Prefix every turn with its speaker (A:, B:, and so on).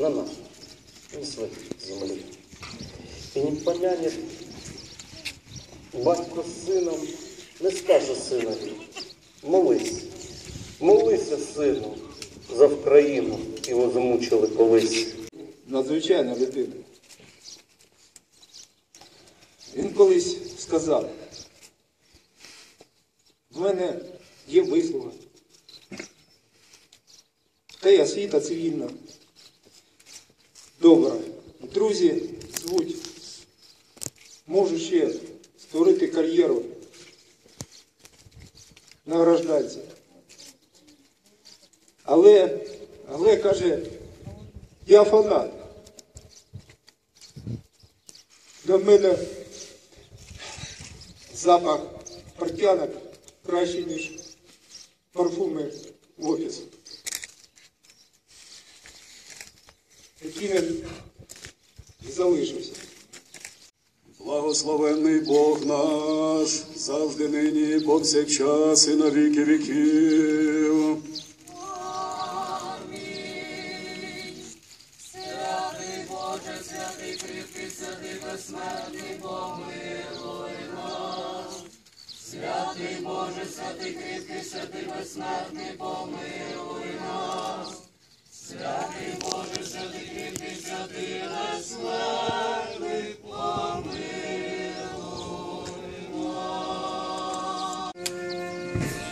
A: страна ісла землі. І не поляне батько з сином не скаже синові, молись, молися сину за Вкраїну, його замучили колись.
B: Надзвичайна дитина. Він колись сказав, в мене є вислуга, та я світа цивільна. Добре. Друзі звуть. Можу ще створити кар'єру. Награждайся. Але, але каже, я фанат. Для мене запах портянок краще, ніж парфуми в офісі. Він і залишився.
C: Благословенний Бог наш, завжди нині, повсякчас і на віки віків.
D: Святий Боже, святий кріпкий, святий безсмертний, помилуй нас. Святий Боже, святий кріпкий, святий безсмертний, помилуй нас. Святий Боже, Yeah.